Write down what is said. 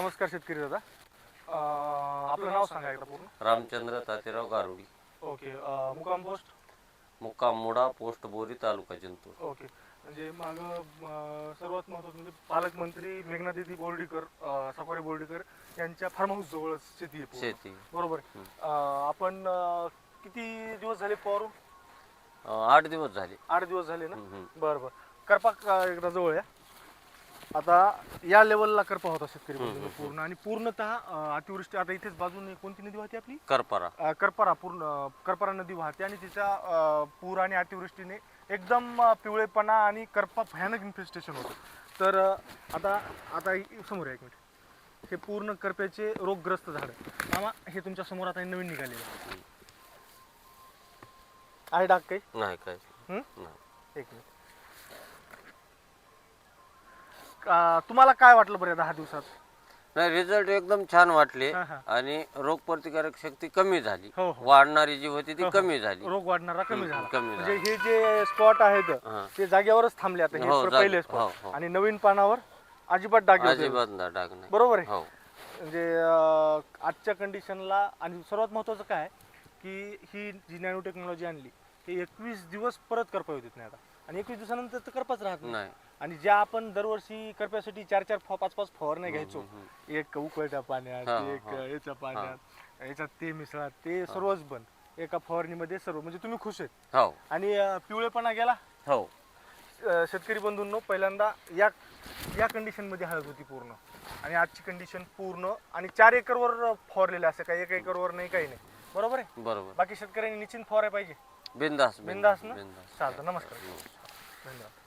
नमस्कार शेतकरी दादा. अं, आपलं नाव सांगा एकदा पूर्ण. रामचंद्र तातेराव गारुडी. ओके अं, मुक्काम पोस्ट? मुक्काम मुडा पोस्ट बोरी तालुका जिंतूर. ओके म्हणजे माग सर्वात महत्वाचं म्हणजे पालकमंत्री मेघनादिदी बोर्डीकर अं, सफारी बोर्डीकर यांच्या फार्म हाऊस जवळ शेती आहे पूर्ण. शेती. बरोबर. आहे. अं, आपण अं, किती दिवस झाले अं, आठ दिवस झाले. आठ दिवस झाले ना? हम्म, हम्म. बरं बरं. करपा का- एकदा जवळ या. आता या लेवलला करपा होता शेतकरी बंधूंनो पूर्ण. आणि पूर्णतः अं, अतिवृष्टी आता इथेच बाजूने कोणती नदी वाहते आपली? करपारा. अं, करपरा पूर्ण अं, करपरा नदी वाहते आणि तिचा अं, पूर आणि अतिवृष्टीने एकदम अं, पिवळेपणा आणि करपा भयानक इन्फेस्टेशन होतं. तर अं, आता आता इ- समोर या एक मिनिट. हे पूर्ण करप्याचे रोगग्रस्त झाड. मामा हे तुमच्यासमोर आता हे नवीन निघालेलं आहे. आहे डाग काही? नाही काय हं? नाही. एक मिनिट. का- तुम्हाला काय वाटलं बरं या दहा दिवसात नाही रिझल्ट एकदम छान वाटले हा, हा. आणि रोगप्रतिकारक शक्ती कमी झाली हो, हो. वाढणारी जी होती ती हो. कमी झाली रोग वाढणारा कमी हम्म, झाला कमी म्हणजे हे जे स्पॉट आहेत हा. ते जागेवरच थांबले आता हो, हे जागे- पहिले हो, स्पॉट हो. आणि नवीन पानावर अजिबात डाग. अजिबात डाग नाही बरोबर आहे हो म्हणजे अं, आजच्या कंडिशनला आणि सर्वात महत्वाचं काय आहे, की ही जी नॅनो टेक्नॉलॉजी आणली ते एकवीस दिवस परत करपा होत नाही आता. आणि एकवीस दिवसानंतर तर करपाच राहत नाही. आणि ज्या आपण दरवर्षी करप्यासाठी चार चार पाच पाच फवारण्या घ्यायचो. एक उकळत्या पाण्यात हा, एक हा. याच्या पाण्यात याच्यात ते मिसळा ते सर्वच बंद. एका फवारणीमध्ये सर्व म्हणजे तुम्ही खुश आहेत. हो. आणि अं, पिवळेपणा गेला? हो. अं, शेतकरी बंधूंनो पहिल्यांदा या या कंडिशनमध्ये हळद होती पूर्ण. आणि आजची कंडिशन पूर्ण आणि चार एकरवर फवारलेलं असं काही एक एकरवर नाही काही नाही. बरोबर आहे? बरोबर. बाकी शेतकऱ्यांनी निश्चित फवाराय पाहिजे. बिंदास बिंदास ना? बिंदास. चालतं नमस्कार. धन्यवाद.